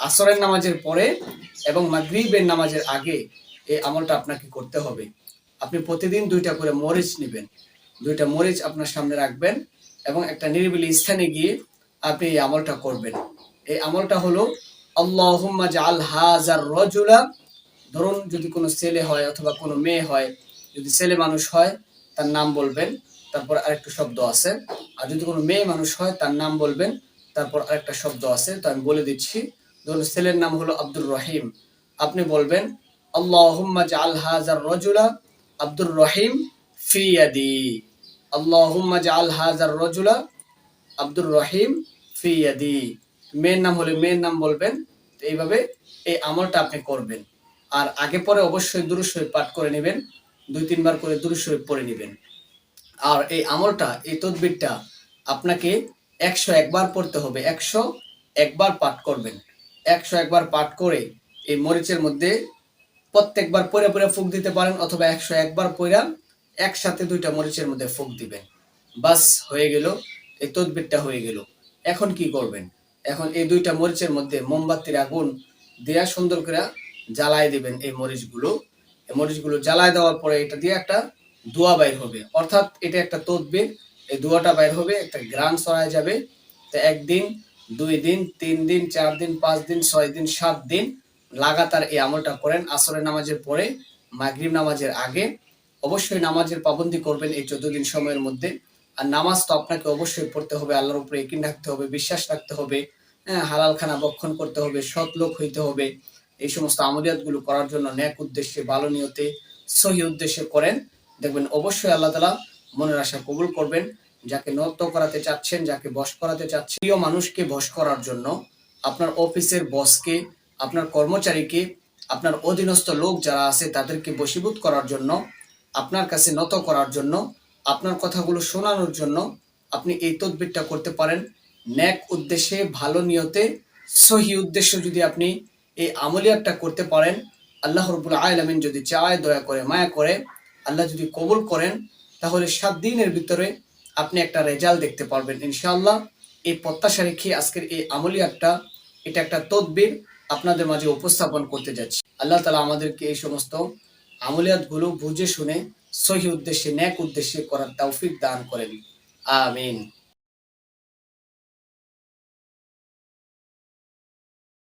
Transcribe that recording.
আসরের নামাজের পরে এবং মাগরিবের নামাজের আগে এই আমলটা আপনাকে করতে হবে। আপনি প্রতিদিন দুইটা করে মরিচ নেবেন। দুইটা মরিচ আপনার সামনে রাখবেন এবং একটা নিরিবিলি স্থানে গিয়ে আপনি এই আমলটা করবেন। এই আমলটা হলো, আল্লাহুম্মা জাআল হাজার রজুলা। ধরুন যদি কোনো ছেলে হয় অথবা কোনো মেয়ে হয়, যদি ছেলে মানুষ হয়, তার নাম বলবেন, তারপর আরেকটা শব্দ আছে। আর যদি কোনো মেয়ে মানুষ হয়, তার নাম বলবেন, তারপর আরেকটা শব্দ আছে। তো আমি বলে দিচ্ছি ধরুন ছেলের নাম হলো আব্দুর রহিম। আপনি বলবেন হাজার রজুলা আব্দুর রহিম ফি ইয়াদি। আল্লাহুম্মা জাআল হাজার রজুলা আব্দুর রহিম ফি ইয়াদি। মেয়ের নাম হলে মেয়ের নাম বলবেন এইভাবে এই আমলটা আপনি করবেন। আর আগে পরে অবশ্যই দুরুশরীফ পাঠ করে নেবেন, দুই, তিনবার করে দুরুশরীফ পড়ে নেবেন। আর এই আমলটা, এই তদবিরটা আপনাকে একশো একবার পড়তে হবে, একশো একবার পাঠ করবেন। একশো একবার পাঠ করে এই মরিচের মধ্যে প্রত্যেকবার পরে পরে ফুক দিতে পারেন অথবা একশো একবার পইরা একসাথে দুইটা মরিচের মধ্যে ফুক দিবেন। বাস, হয়ে গেল। এই তদবিরটা হয়ে গেল। এখন কি করবেন? এখন এই দুইটা মরিচের মধ্যে মোমবাতির আগুন দেয়া সুন্দর করে জ্বালায় দিবেন এই মরিচগুলো। এই মরিচগুলো জ্বালায় দেওয়ার পরে এটা দিয়ে একটা দোয়া বাইর হবে। অর্থাৎ এটা একটা তদবির। এই দোয়াটা বাইর হবে, একটা গ্রাম ছড়ায় যাবে। তো একদিন দুই দিন, তিন দিন, চার দিন, পাঁচ দিন, ছয় দিন, সাত দিন লাগাতার এই আমলটা করেন আসরের নামাজের পরে, মাগরিব নামাজের আগে। অবশ্যই নামাজের পাবন্দি করবেন এই চোদ্দ দিন সময়ের মধ্যে। আর নামাজ তো আপনাকে অবশ্যই পড়তে হবে, আল্লাহর উপরে একিন রাখতে হবে, বিশ্বাস রাখতে হবে হ্যাঁ হালাল খানা বক্ষণ করতে হবে, সৎ লোক হইতে হবে। এই সমস্ত আমলিয়াতগুলো করার জন্য ন্যাক উদ্দেশ্যে ভালো নিয়তে সহি উদ্দেশ্যে করেন। দেখবেন অবশ্যই আল্লাহ তালা মনের আশা কবুল করবেন। যাকে নত করাতে চাচ্ছেন, যাকে বশ করাতে চাচ্ছেন। প্রিয় মানুষকে বশ করার জন্য আপনার অফিসের বসকে, আপনার কর্মচারীকে, আপনার অধীনস্থ লোক যারা আছে তাদেরকে বশীভূত করার জন্য, আপনার কাছে নত করার জন্য, আপনার কথাগুলো শোনানোর জন্য আপনি এই তদবিরটা করতে পারেন। ন্যাক উদ্দেশ্যে, ভালো নিয়তে, সহি উদ্দেশ্য যদি আপনি এই আমলিয়াতটা করতে পারেন, আল্লাহ রবুল আলমিন যদি চায়, দয়া করে, মায়া করে, আল্লাহ যদি কবুল করেন, তাহলে সাত দিনের ভিতরে আপনি একটা রেজাল্ট দেখতে পারবেন, ইনশাআল্লাহ। এই প্রত্যাশা রেখে আজকের এই আমলিয়াতটা এটা একটা তদবির আপনাদের মাঝে উপস্থাপন করতে যাচ্ছি। আল্লাহ তালা আমাদেরকে এই সমস্ত আমলিয়াতগুলো বুঝে শুনে সহি উদ্দেশ্যে, ন্যাক উদ্দেশ্যে করার তৌফিক দান করেন। আমিন।